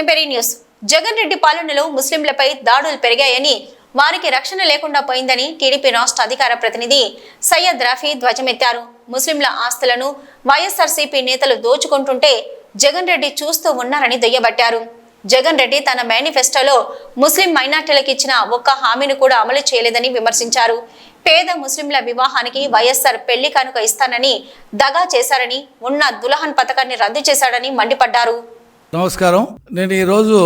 సెనిపెరీ news. Jagan Reddy పాలనలో ముస్లింలపై దాడులు పెరిగాయని వారికి రక్షణ లేకుండా పోయిందని టీడీపీ రాష్ట్ర అధికార ప్రతినిధి సయ్యద్ రఫీ ధ్వజమెత్తారు. ముస్లింల ఆస్తులను వైఎస్ఆర్సీపీ నేతలు దోచుకుంటుంటే జగన్ రెడ్డి చూస్తూ ఉన్నారని దుయ్యబట్టారు. జగన్ రెడ్డి తన మేనిఫెస్టోలో ముస్లిం మైనార్టీలకు ఇచ్చిన ఒక్క హామీని కూడా అమలు చేయలేదని విమర్శించారు. పేద ముస్లింల వివాహానికి వైఎస్ఆర్ పెళ్ళి కానుక ఇస్తానని దగా చేశారని ఉన్న దులహన్ పథకాన్ని రద్దు చేశాడని మండిపడ్డారు. నమస్కారం. నేను ఈరోజు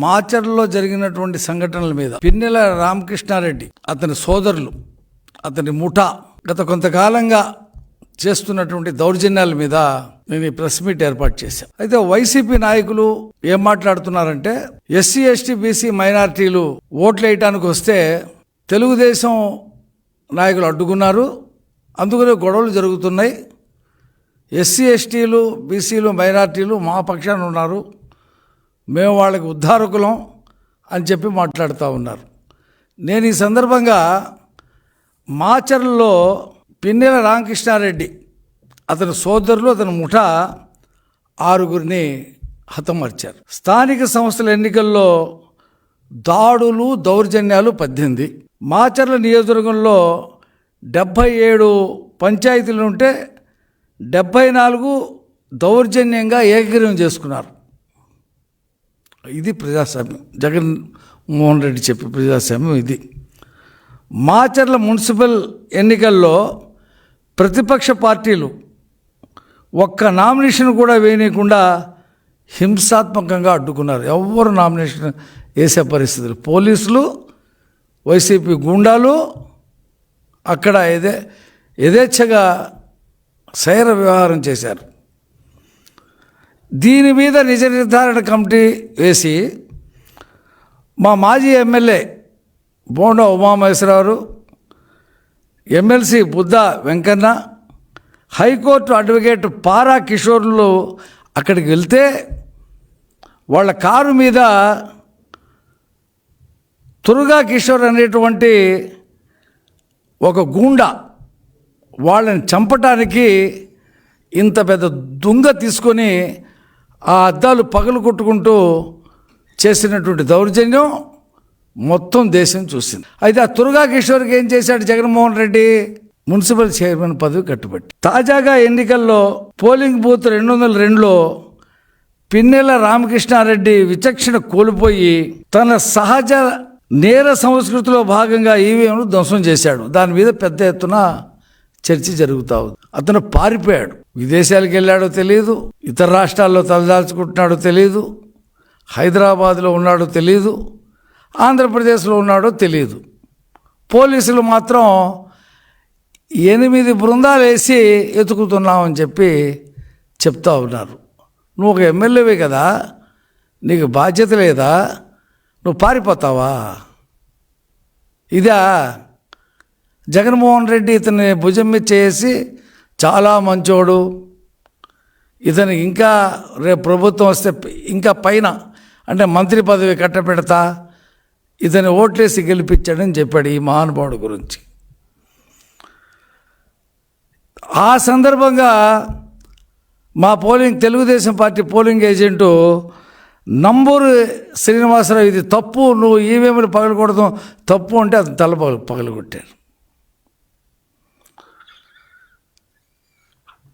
మాచర్లో జరిగినటువంటి సంఘటనల మీద పిన్నెల రామకృష్ణారెడ్డి అతని సోదరులు అతని ముఠా గత కొంతకాలంగా చేస్తున్నటువంటి దౌర్జన్యాల మీద నేను ఈ ప్రెస్ మీట్ ఏర్పాటు చేశాను అయితే వైసీపీ నాయకులు ఏం మాట్లాడుతున్నారంటే ఎస్సీ ఎస్టీ బీసీ మైనారిటీలు ఓట్లు వేయటానికి వస్తే తెలుగుదేశం నాయకులు అడ్డుకున్నారు. అందుకనే గొడవలు జరుగుతున్నాయి. ఎస్సీ ఎస్టీలు బీసీలు మైనార్టీలు మా పక్షాన ఉన్నారు. మేము వాళ్ళకి ఉద్ధారకులం అని చెప్పి మాట్లాడుతూ ఉన్నారు. నేను ఈ సందర్భంగా మాచర్లలో పిన్నెల రామకృష్ణారెడ్డి అతని సోదరులు అతని ముఠ ఆరుగురిని హతమార్చారు స్థానిక సంస్థల ఎన్నికల్లో దాడులు దౌర్జన్యాలు పద్దెనిమిది. మాచర్ల నియోజకవర్గంలో డెబ్భై ఏడు పంచాయతీలు ఉంటే డెబ్భై నాలుగు దౌర్జన్యంగా ఏకగ్రీవం చేసుకున్నారు. ఇది ప్రజాస్వామ్యం. జగన్ మోహన్ రెడ్డి చెప్పే ప్రజాస్వామ్యం ఇది. మాచర్ల మున్సిపల్ ఎన్నికల్లో ప్రతిపక్ష పార్టీలు ఒక్క నామినేషన్ కూడా వేయనీయకుండా హింసాత్మకంగా అడ్డుకున్నారు. ఎవ్వరు నామినేషన్ వేసే పరిస్థితులు. పోలీసులు వైసీపీ గుండాలు అక్కడ ఎదే యథేచ్ఛగా శైర వ్యవహారం చేశారు. దీని మీద నిజ నిర్ధారణ కమిటీ వేసి మా మాజీ MLA Bonda Umamaheswararao MLC Buddha Venkanna high court advocate Para కిషోర్లు అక్కడికి వెళ్తే వాళ్ళ కారు మీద తురుగా కిషోర్ అనేటువంటి ఒక గూండా వాళ్ళని చంపటానికి ఇంత పెద్ద దుంగ తీసుకొని ఆ అద్దాలు పగలు కొట్టుకుంటూ చేసినటువంటి దౌర్జన్యం మొత్తం దేశం చూసింది. అయితే ఆ తురుగా కిషోర్కి ఏం చేశాడు జగన్మోహన్ రెడ్డి? మున్సిపల్ చైర్మన్ పదవి కట్టుబట్టి. తాజాగా ఎన్నికల్లో పోలింగ్ బూత్ రెండు వందల రెండులో పిన్నెల రామకృష్ణారెడ్డి విచక్షణ కోల్పోయి తన సహజ నేర సంస్కృతిలో భాగంగా ఈవీఎంను ధ్వంసం చేశాడు. దాని మీద పెద్ద ఎత్తున చర్చ జరుగుతా ఉంది. అతను పారిపోయాడు. విదేశాలకు వెళ్ళాడో తెలియదు ఇతర రాష్ట్రాల్లో తలదాల్చుకుంటున్నాడో తెలియదు హైదరాబాద్లో ఉన్నాడో తెలియదు ఆంధ్రప్రదేశ్లో ఉన్నాడో తెలియదు పోలీసులు మాత్రం ఎనిమిది బృందాలు వేసి ఎతుకుతున్నామని చెప్పి చెప్తా ఉన్నారు. నువ్వు ఒక ఎమ్మెల్యేవే కదా నీకు బాధ్యత లేదా నువ్వు పారిపోతావా? ఇదా జగన్మోహన్ రెడ్డి ఇతని భుజం మీద చేసి చాలా మంచోడు. ఇతను ఇంకా రేపు ప్రభుత్వం వస్తే ఇంకా పైన అంటే మంత్రి పదవి కట్టపెడతా ఇతని ఓట్లేసి గెలిపించాడని చెప్పాడు ఈ మహానుభావుడు గురించి. ఆ సందర్భంగా మా polling Telugudesam party polling agent Namburu Srinivasarao ఇది తప్పు నువ్వు ఈవీఎంలు పగలకూడదు తప్పు అంటే అతను తల పగలు పగలగొట్టారు.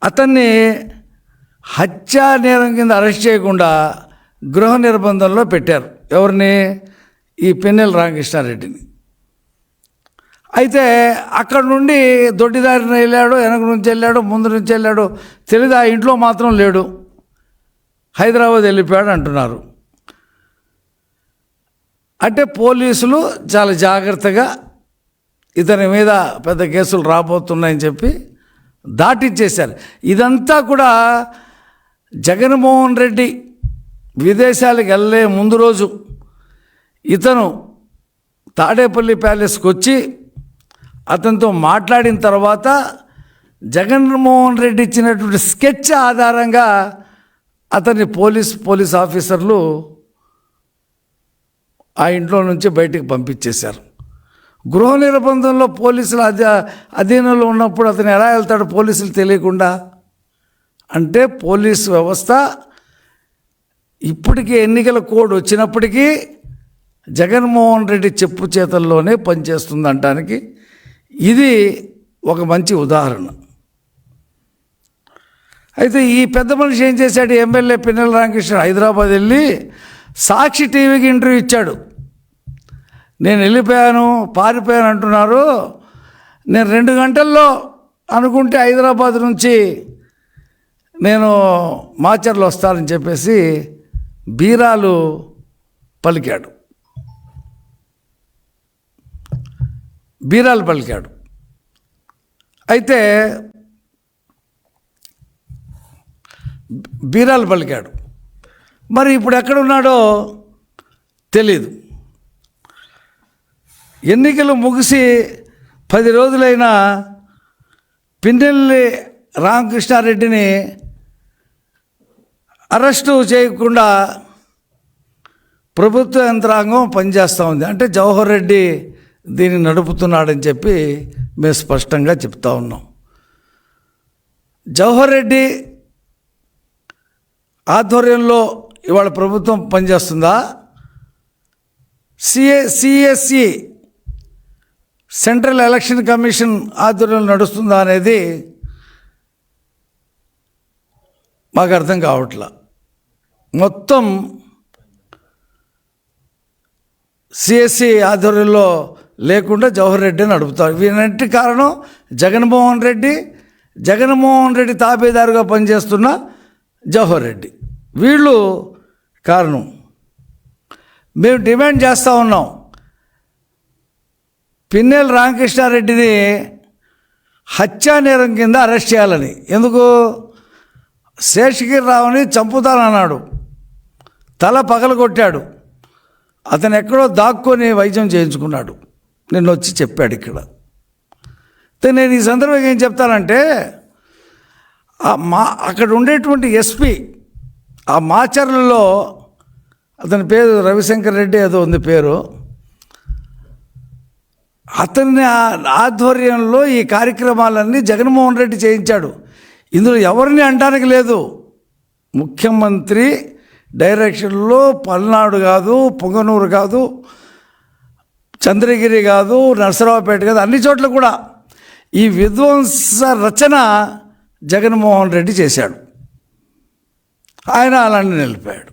అతన్ని హత్యా నేరం కింద అరెస్ట్ చేయకుండా గృహ నిర్బంధంలో పెట్టారు. ఎవరిని? ఈ పెన్నెల రామకృష్ణారెడ్డిని. అయితే అక్కడ నుండి దొడ్డిదారిన వెళ్ళాడు వెనక నుంచి వెళ్ళాడు ముందు నుంచి వెళ్ళాడు. తెలియదు ఆ ఇంట్లో మాత్రం లేడు. హైదరాబాద్ వెళ్ళిపోయాడు అంటున్నారు. అంటే పోలీసులు చాలా జాగ్రత్తగా ఇతని మీద పెద్ద కేసులు రాబోతున్నాయని చెప్పి దాటిచ్చేశారు. ఇదంతా కూడా జగన్మోహన్ రెడ్డి విదేశాలకు వెళ్ళే ముందు రోజు ఇతను తాడేపల్లి ప్యాలెస్కి వచ్చి అతనితో మాట్లాడిన తర్వాత జగన్మోహన్ రెడ్డి ఇచ్చినటువంటి స్కెచ్ ఆధారంగా అతన్ని పోలీస్ పోలీస్ ఆఫీసర్లు ఆ ఇంట్లో నుంచి బయటికి పంపించేశారు. గృహ నిర్బంధంలో పోలీసుల అధీ అధీనంలో ఉన్నప్పుడు అతను ఎలా వెళ్తాడు పోలీసులు తెలియకుండా? అంటే పోలీస్ వ్యవస్థ ఇప్పటికీ ఎన్నికల కోడ్ వచ్చినప్పటికీ జగన్మోహన్ రెడ్డి చెప్పు చేతల్లోనే పనిచేస్తుంది అంటానికి ఇది ఒక మంచి ఉదాహరణ. అయితే ఈ పెద్ద మనిషి ఏం చేశాడు? ఎమ్మెల్యే పిన్నెల రామకృష్ణ హైదరాబాద్ వెళ్ళి సాక్షి టీవీకి ఇంటర్వ్యూ ఇచ్చాడు. నేను వెళ్ళిపోయాను పారిపోయాను అంటున్నారు. నేను రెండు గంటల్లో అనుకుంటే హైదరాబాద్ నుంచి నేను మాచర్లు వస్తానని చెప్పేసి బీరాలు పలికాడు. బీరాలు పలికాడు. అయితే బీరాలు పలికాడు. మరి ఇప్పుడు ఎక్కడున్నాడో తెలీదు. ఎన్నికలు ముగిసి పది రోజులైనా పిన్నెల్లి రామకృష్ణారెడ్డిని అరెస్టు చేయకుండా ప్రభుత్వ యంత్రాంగం పనిచేస్తూ ఉంది. అంటే జవహర్ రెడ్డి దీన్ని నడుపుతున్నాడని చెప్పి మేము స్పష్టంగా చెప్తా ఉన్నాం. జవహర్ రెడ్డి ఆధ్వర్యంలో ఇవాళ ప్రభుత్వం పనిచేస్తుందా? CA CSC central election commission ఆధ్వర్యంలో నడుస్తుందా అనేది మాకు అర్థం కావట్లా. మొత్తం సిఎస్సి ఆధ్వర్యంలో లేకుండా జవహర్ రెడ్డి నడుపుతారు. వీనంటి కారణం జగన్మోహన్ రెడ్డి జగన్మోహన్ రెడ్డి తాబేదారుగా పనిచేస్తున్న జవహర్ రెడ్డి. వీళ్ళు కారణం. మేము డిమాండ్ చేస్తూ ఉన్నాం. పిన్నెల రామకృష్ణారెడ్డిని హత్యా నేరం కింద అరెస్ట్ చేయాలని. ఎందుకు? శేషగిరి రావుని చంపుతానన్నాడు. తల పగలగొట్టాడు. అతను ఎక్కడో దాక్కొని వైద్యం చేయించుకున్నాడు. నిన్న వచ్చి చెప్పాడు ఇక్కడ. నేను ఈ సందర్భంగా ఏం చెప్తానంటే ఆ మా అక్కడ ఉండేటువంటి ఎస్పీ ఆ మాచర్లలో అతని పేరు రవిశంకర్ రెడ్డి ఏదో ఉంది పేరు. అతని ఆధ్వర్యంలో ఈ కార్యక్రమాలన్నీ జగన్మోహన్ రెడ్డి చేయించాడు. ఇందులో ఎవరిని అంటానికి లేదు. ముఖ్యమంత్రి డైరెక్షన్లో పల్నాడు కాదు పొంగనూరు కాదు చంద్రగిరి కాదు నరసరావుపేట కాదు అన్ని చోట్ల కూడా ఈ విధ్వంస రచన జగన్మోహన్ రెడ్డి చేశాడు. ఆయన అలాంటి నిలిపాడు.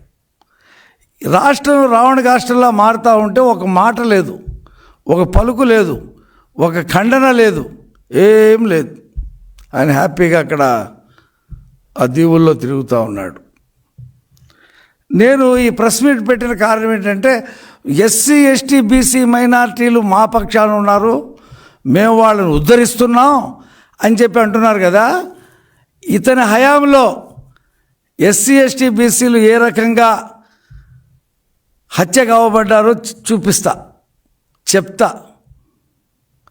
రాష్ట్రం రావణ కాష్టంలో మారుతూ ఉంటే ఒక మాట లేదు. ఒక పలుకు లేదు ఒక ఖండన లేదు ఏం లేదు. ఆయన హ్యాపీగా అక్కడ ఆ దీవుల్లో తిరుగుతూ ఉన్నాడు. నేను ఈ ప్రెస్ మీట్ పెట్టిన కారణం ఏంటంటే ఎస్సీ ఎస్టీ బీసీ మైనార్టీలు మా పక్షాన ఉన్నారు మేము వాళ్ళని ఉద్ధరిస్తున్నాం అని చెప్పి అంటున్నారు కదా. ఇతని హయాంలో ఎస్సీ ఎస్టీ బీసీలు ఏ రకంగా హత్య కావబడ్డారో చూపిస్తా. చెప్తా.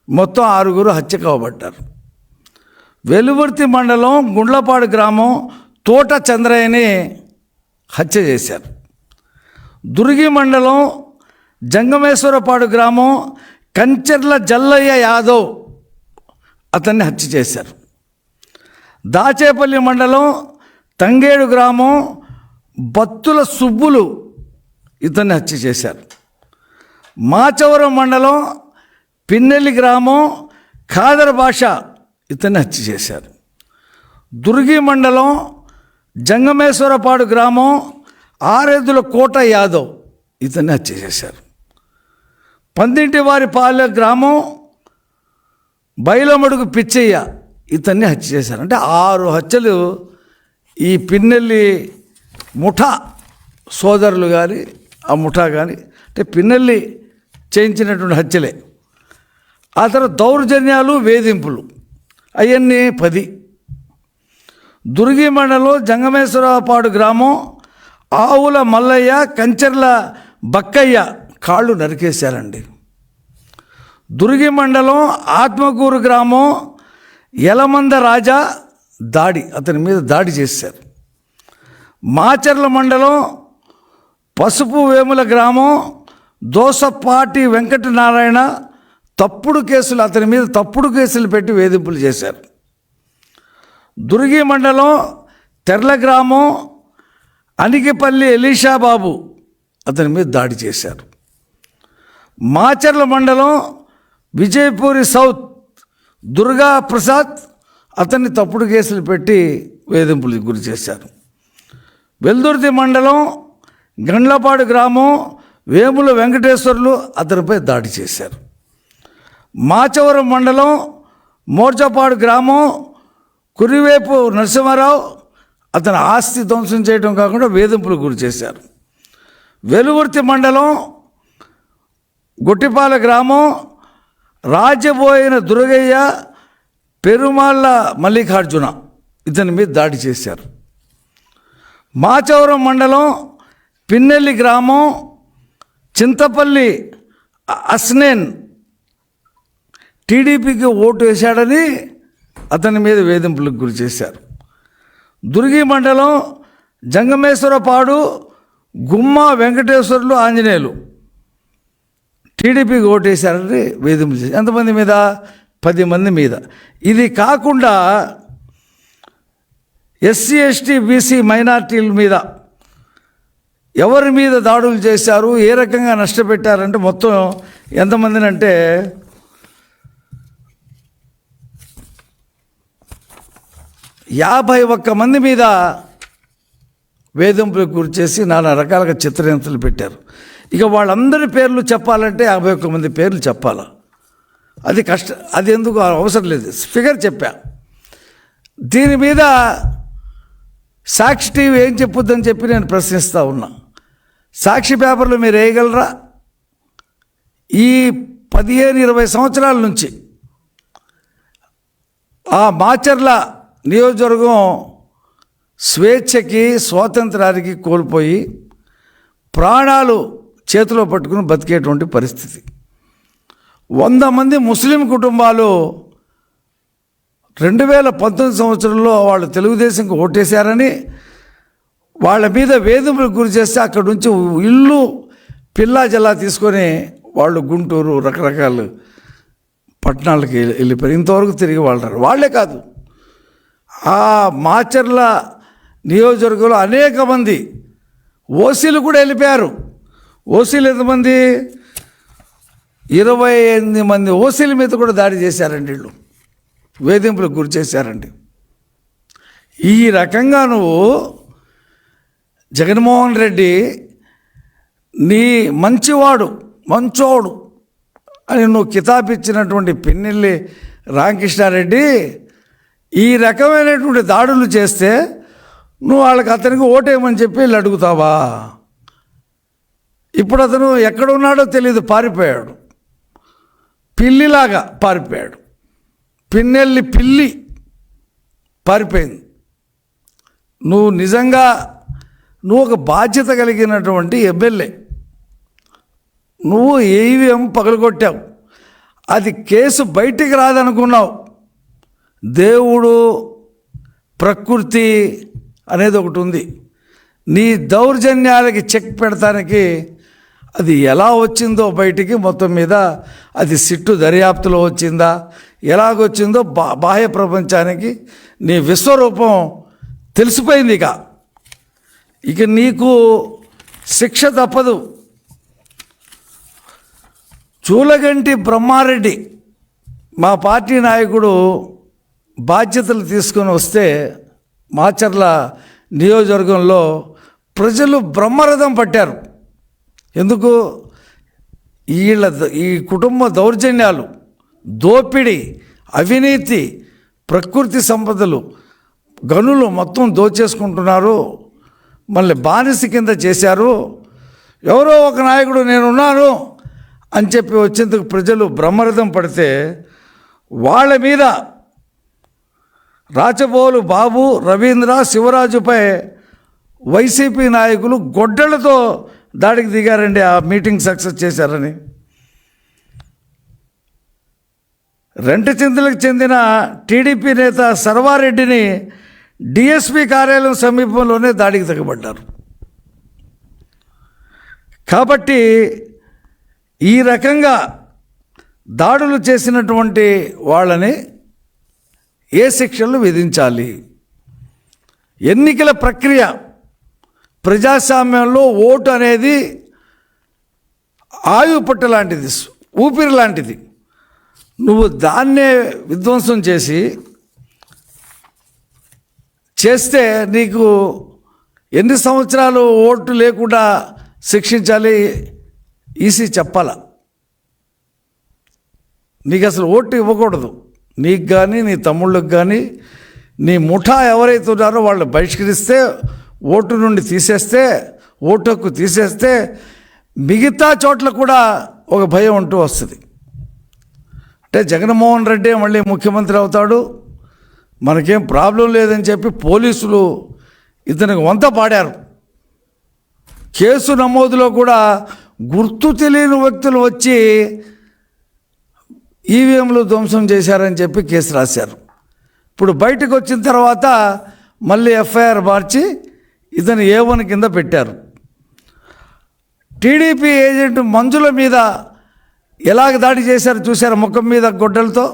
మొత్తం ఆరుగురు హత్య కావబడ్డారు. వెలువర్తి మండలం గుండ్లపాడు గ్రామం తోట చంద్రయ్యని హత్య చేశారు. దుర్గి మండలం జంగమేశ్వరపాడు గ్రామం కంచెర్ల జల్లయ్య యాదవ్ అతన్ని హత్య చేశారు. దాచేపల్లి మండలం తంగేడు గ్రామం బత్తుల సుబ్బులు ఇతన్ని హత్య చేశారు. మాచవరం మండలం పిన్నెల్లి గ్రామం ఖాదర్ భాష ఇతన్ని హత్య చేశారు. దుర్గి మండలం జంగమేశ్వరపాడు గ్రామం ఆరెద్దుల కోట యాదవ్ ఇతన్ని హత్య చేశారు. పందింటి వారి పాలె గ్రామం బయలమడుగు పిచ్చయ్య ఇతన్ని హత్య చేశారు. అంటే ఆరు హత్యలు ఈ పిన్నెల్లి ముఠా సోదరులు కానీ ఆ ముఠా కానీ అంటే పిన్నెల్లి చేయించినటువంటి హత్యలే. ఆ తర్వాత దౌర్జన్యాలు వేధింపులు అవన్నీ పది. దుర్గి మండలం జంగమేశ్వరపాడు గ్రామం ఆవుల మల్లయ్య కంచెర్ల బక్కయ్య కాళ్ళు నరికేశారండి. దుర్గి మండలం ఆత్మకూరు గ్రామం యలమంద రాజా దాడి అతని మీద దాడి చేశారు. మాచర్ల మండలం పసుపు వేముల గ్రామం దోసపాటి వెంకటనారాయణ తప్పుడు కేసులు అతని మీద తప్పుడు కేసులు పెట్టి వేధింపులు చేశారు. దుర్గి మండలం తెర్ల గ్రామం అనికిపల్లి ఎలీషాబాబు అతని మీద దాడి చేశారు. మాచర్ల మండలం విజయపూరి సౌత్ దుర్గా ప్రసాద్ అతన్ని తప్పుడు కేసులు పెట్టి వేధింపులకు గురి చేశారు. వెల్దుర్తి మండలం గండ్లపాడు గ్రామం వేముల వెంకటేశ్వర్లు అతనిపై దాడి చేశారు. మాచవరం మండలం మోర్చపాడు గ్రామం కురివేపు నరసింహారావు అతని ఆస్తి ధ్వంసం చేయడం కాకుండా వేధింపులకు గురి చేశారు. వెలుగుర్తి మండలం గుట్టిపాల గ్రామం రాజబోయిన దుర్గయ్య పెరుమాళ్ళ మల్లికార్జున ఇతని మీద దాడి చేశారు. మాచవరం మండలం పిన్నెల్లి గ్రామం చింతపల్లి అస్నేన్ టీడీపీకి ఓటు వేశాడని అతని మీద వేధింపులకు గురి చేశారు. దుర్గి మండలం జంగమేశ్వరపాడు గుమ్మ వెంకటేశ్వర్లు ఆంజనేయులు టీడీపీకి ఓటేశారని వేధింపులు చేశారు. ఎంతమంది మీద? పది మంది మీద. ఇది కాకుండా ఎస్సీ ఎస్టీ బీసీ మైనార్టీల మీద ఎవరి మీద దాడులు చేశారు ఏ రకంగా నష్టపెట్టారంటే మొత్తం ఎంతమందిని అంటే యాభై ఒక్క మంది మీద వేధింపులు గురి చేసి నానా రకాలుగా చిత్రహింసలు పెట్టారు. ఇక వాళ్ళందరి పేర్లు చెప్పాలంటే యాభై ఒక్క మంది పేర్లు చెప్పాలా. అది కష్ట అది ఎందుకు అవసరం లేదు. ఫిగర్ చెప్పా. దీని మీద సాక్షి టీవీ ఏం చెప్పొద్దని చెప్పి నేను ప్రశ్నిస్తూ ఉన్నా. సాక్షి పేపర్లు మీరు వేయగలరా? ఈ పదిహేను ఇరవై సంవత్సరాల నుంచి ఆ మాచర్ల నియోజకవర్గం స్వేచ్ఛకి స్వాతంత్రానికి కోల్పోయి ప్రాణాలు చేతిలో పట్టుకుని బతికేటువంటి పరిస్థితి. వంద మంది ముస్లిం కుటుంబాలు రెండు వేల పంతొమ్మిది సంవత్సరంలో వాళ్ళు తెలుగుదేశంకి ఓటేశారని వాళ్ళ మీద వేధింపులకు గురి చేస్తే అక్కడ నుంచి ఇల్లు పిల్లా జల్లా తీసుకొని వాళ్ళు గుంటూరు రకరకాల పట్టణాలకి వెళ్ళి- వెళ్ళిపోయారు. ఇంతవరకు తిరిగి వాళ్ళారు వాళ్ళే కాదు. ఆ మాచర్ల నియోజకవర్గంలో అనేక మంది ఓసీలు కూడా వెళ్ళిపోయారు. ఓసీలు ఎంతమంది? ఇరవై ఎనిమిది మంది ఓసీల మీద కూడా దాడి చేశారండి వీళ్ళు. వేధింపులకు గురి చేశారండి. ఈ రకంగా నువ్వు జగన్మోహన్ రెడ్డి నీ మంచివాడు మంచోడు అని నువ్వు కితాబిచ్చినటువంటి పిన్నెల్లి రామకృష్ణారెడ్డి ఈ రకమైనటువంటి దాడులు చేస్తే నువ్వు వాళ్ళకి అతనికి ఓటేయమని చెప్పి వీళ్ళు అడుగుతావా? ఇప్పుడు అతను ఎక్కడ ఉన్నాడో తెలియదు పారిపోయాడు. పిల్లిలాగా పారిపోయాడు. పిన్నెల్లి పిల్లి పారిపోయింది. నువ్వు నిజంగా నువ్వు ఒక బాధ్యత కలిగినటువంటి ఎమ్మెల్యే. నువ్వు ఈవీఎం పగలగొట్టావు. అది కేసు బయటికి రాదనుకున్నావు. దేవుడు ప్రకృతి అనేది ఒకటి ఉంది. నీ దౌర్జన్యాలకి చెక్ పెడతానికి అది ఎలా వచ్చిందో బయటికి మొత్తం మీద అది సిట్టు దర్యాప్తులో వచ్చిందా? ఎలాగొచ్చిందో బా బాహ్య ప్రపంచానికి నీ విశ్వరూపం తెలిసిపోయింది ఇక. ఇక నీకు శిక్ష తప్పదు. చూలగంటి బ్రహ్మారెడ్డి మా పార్టీ నాయకుడు బాధ్యతలు తీసుకొని వస్తే మాచర్ల నియోజకవర్గంలో ప్రజలు బ్రహ్మరథం పట్టారు. ఎందుకు? వీళ్ళ ద- ఈ కుటుంబ దౌర్జన్యాలు దోపిడీ అవినీతి ప్రకృతి సంపదలు గనులు మొత్తం దోచేసుకుంటున్నారు. మళ్ళీ బానిస కింద చేశారు. ఎవరో ఒక నాయకుడు నేనున్నాను అని చెప్పి వచ్చేందుకు ప్రజలు బ్రహ్మరథం పడితే వాళ్ళ మీద రాచబోలు బాబు రవీంద్ర శివరాజుపై వైసీపీ నాయకులు గొడ్డలతో దాడికి దిగారండి. ఆ మీటింగ్ సక్సెస్ చేశారని. రెంటచింతలకు చెందిన టీడీపీ నేత సర్వారెడ్డిని డిఎస్పి కార్యాలయం సమీపంలోనే దాడికి తెగబడ్డారు. కాబట్టి ఈ రకంగా దాడులు చేసినటువంటి వాళ్ళని ఏ శిక్షలు విధించాలి? ఎన్నికల ప్రక్రియ ప్రజాస్వామ్యంలో ఓటు అనేది ఆయువు లాంటిది ఊపిరి లాంటిది. నువ్వు దాన్నే విధ్వంసం చేసి చేస్తే నీకు ఎన్ని సంవత్సరాలు ఓటు లేకుండా శిక్షించాలి ఈసీ చెప్పాల. నీకు అసలు ఓటు ఇవ్వకూడదు. నీకు కానీ నీ తమ్ముళ్ళకి కానీ నీ ముఠా ఎవరైతే ఉన్నారో వాళ్ళు బహిష్కరిస్తే ఓటు నుండి తీసేస్తే ఓటు హక్కు తీసేస్తే మిగతా చోట్ల కూడా ఒక భయం ఉంటూ వస్తుంది. అంటే జగన్మోహన్ రెడ్డి మళ్ళీ ముఖ్యమంత్రి అవుతాడు. మనకేం ప్రాబ్లం లేదని చెప్పి పోలీసులు ఇతనికి వంత పాడారు. కేసు నమోదులో కూడా గుర్తు తెలియని వ్యక్తులు వచ్చి ఈవీఎంలు ధ్వంసం చేశారని చెప్పి కేసు రాశారు. ఇప్పుడు బయటకు వచ్చిన తర్వాత మళ్ళీ ఎఫ్ఐఆర్ మార్చి ఇతను ఏ వన్ కింద పెట్టారు. టీడీపీ ఏజెంట్ మంజుల మీద ఎలాగ దాడి చేశారు చూశారు ముఖం మీద గొడ్డలతో?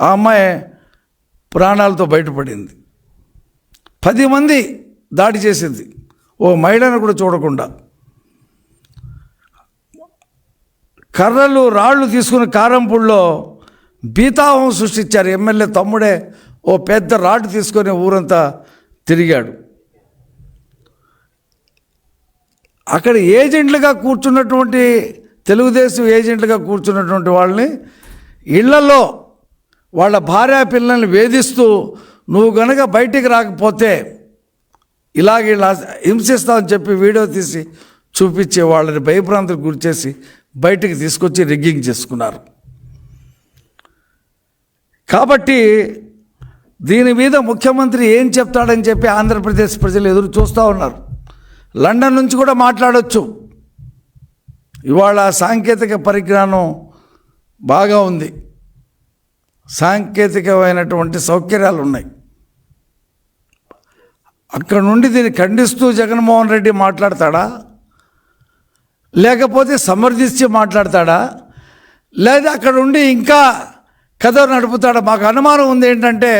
ఆ అమ్మాయి ప్రాణాలతో బయటపడింది. పది మంది దాడి చేసింది. ఓ మహిళను కూడా చూడకుండా. కర్రలు రాళ్ళు తీసుకుని కారంపూడిలో బీతావం సృష్టించారు. ఎమ్మెల్యే తమ్ముడే ఓ పెద్ద రాడ్ తీసుకొని ఊరంతా తిరిగాడు. అక్కడ ఏజెంట్లుగా కూర్చున్నటువంటి తెలుగుదేశం ఏజెంట్లుగా కూర్చున్నటువంటి వాళ్ళని ఇళ్ళలో వాళ్ళ భార్య పిల్లల్ని వేధిస్తూ నువ్వు గనక బయటికి రాకపోతే ఇలాగ ఇలా హింసిస్తామని చెప్పి వీడియో తీసి చూపించే వాళ్ళని భయభ్రాంతులకు గురిచేసి బయటికి తీసుకొచ్చి రిగ్గింగ్ చేసుకున్నారు. కాబట్టి దీని మీద ముఖ్యమంత్రి ఏం చెప్తాడని చెప్పి ఆంధ్రప్రదేశ్ ప్రజలు ఎదురు చూస్తూ ఉన్నారు. లండన్ నుంచి కూడా మాట్లాడవచ్చు ఇవాళ సాంకేతిక పరిజ్ఞానం బాగా ఉంది. సాంకేతికమైనటువంటి సౌకర్యాలు ఉన్నాయి అక్కడ నుండి దీన్ని ఖండిస్తూ జగన్మోహన్ రెడ్డి మాట్లాడతాడా? లేకపోతే సమర్థించి మాట్లాడతాడా? లేదా అక్కడ ఉండి ఇంకా కథ నడుపుతాడా? మాకు అనుమానం ఉంది ఏంటంటే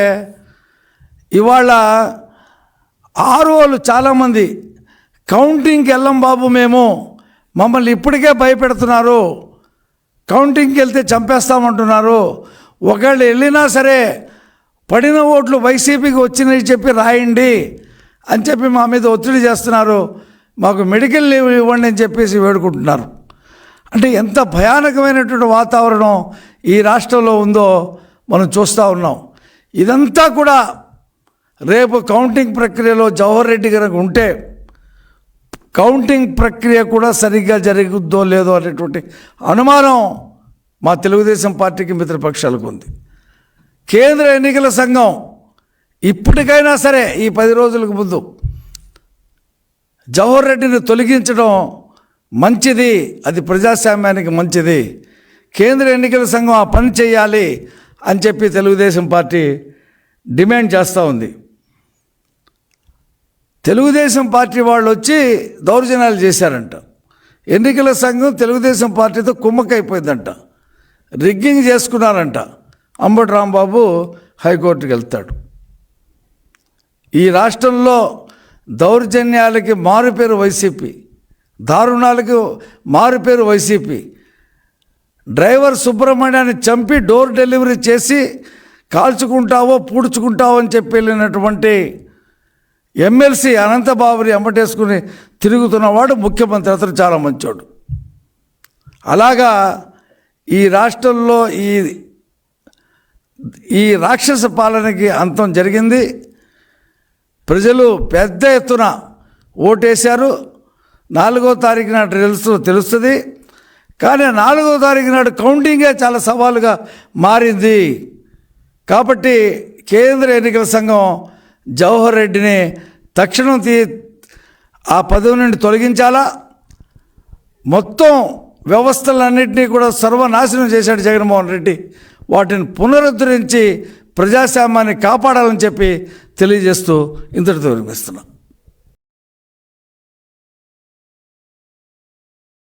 ఇవాళ ఆర్ఓలు చాలామంది కౌంటింగ్కి వెళ్ళం బాబు మేము మమ్మల్ని ఇప్పటికే భయపెడుతున్నారు కౌంటింగ్కి వెళ్తే చంపేస్తామంటున్నారు ఒకళ్ళు వెళ్ళినా సరే పడిన ఓట్లు వైసీపీకి వచ్చినాయి చెప్పి రాయండి అని చెప్పి మా మీద ఒత్తిడి చేస్తున్నారు. మాకు మెడికల్ లీవ్ ఇవ్వండి అని చెప్పేసి వేడుకుంటున్నారు. అంటే ఎంత భయానకమైనటువంటి వాతావరణం ఈ రాష్ట్రంలో ఉందో మనం చూస్తూ ఉన్నాం. ఇదంతా కూడా రేపు కౌంటింగ్ ప్రక్రియలో జవహర్ రెడ్డి గారికి ఉంటే కౌంటింగ్ ప్రక్రియ కూడా సరిగ్గా జరుగుద్దో లేదో అనేటువంటి అనుమానం మా తెలుగుదేశం పార్టీకి మిత్రపక్షాలకు ఉంది. కేంద్ర ఎన్నికల సంఘం ఇప్పటికైనా సరే ఈ పది రోజులకు ముందు జవహర్ రెడ్డిని తొలగించడం మంచిది అది ప్రజాస్వామ్యానికి మంచిది. కేంద్ర ఎన్నికల సంఘం ఆ పని చేయాలి అని చెప్పి తెలుగుదేశం పార్టీ డిమాండ్ చేస్తూ ఉంది. తెలుగుదేశం పార్టీ వాళ్ళు వచ్చి దౌర్జన్యాలు చేశారంట. ఎన్నికల సంఘం తెలుగుదేశం పార్టీతో కుమ్మక్కైపోయిందంట. రిగ్గింగ్ చేసుకున్నారంట. అంబటి రాంబాబు హైకోర్టుకి వెళ్తాడు. ఈ రాష్ట్రంలో దౌర్జన్యాలకి మారుపేరు వైసీపీ దారుణాలకు మారుపేరు వైసీపీ. డ్రైవర్ సుబ్రహ్మణ్యాన్ని చంపి డోర్ డెలివరీ చేసి కాల్చుకుంటావో పూడ్చుకుంటావో అని చెప్పి వెళ్ళినటువంటి ఎమ్మెల్సీ అనంతబాబుని ఎంబటేసుకుని తిరుగుతున్నవాడు ముఖ్యమంత్రి. అతను చాలా మంచోడు. అలాగా ఈ రాష్ట్రంలో ఈ ఈ రాక్షస పాలనకి అంతం జరిగింది. ప్రజలు పెద్ద ఎత్తున ఓటేశారు. నాలుగో తారీఖు నాడు తెలుసు తెలుస్తుంది. కానీ నాలుగో తారీఖు నాడు కౌంటింగే చాలా సవాలుగా మారింది. కాబట్టి కేంద్ర ఎన్నికల సంఘం జవహర్ రెడ్డిని తక్షణం తీ ఆ పదవి నుండి తొలగించాలా? మొత్తం వ్యవస్థలన్నింటినీ కూడా సర్వనాశనం చేశాడు జగన్మోహన్ రెడ్డి. వాటిని పునరుద్ధరించి ప్రజాస్వామ్యాన్ని కాపాడాలని చెప్పి తెలియజేస్తూ ఇంతటితో విరమిస్తున్నాం